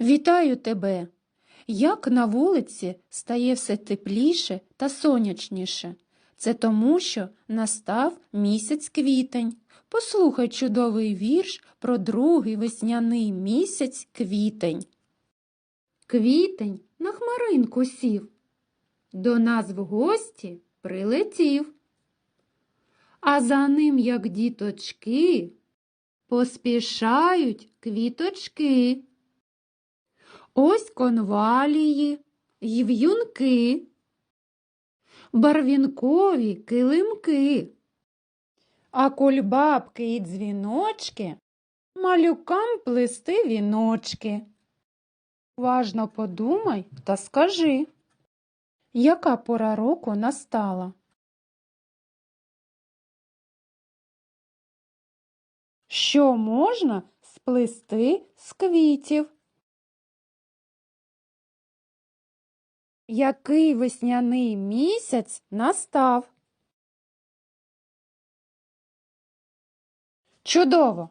Вітаю тебе! Як на вулиці стає все тепліше та сонячніше. Це тому, що настав місяць квітень. Послухай чудовий вірш про другий весняний місяць квітень. Квітень на хмаринку сів, до нас в гості прилетів. А за ним, як діточки, поспішають квіточки. Ось конвалії й в'юнки, барвінкові килимки, а кульбабки і дзвіночки малюкам плести віночки. Уважно подумай та скажи, яка пора року настала? Що можна сплести з квітів? Який весняний місяць настав? Чудово!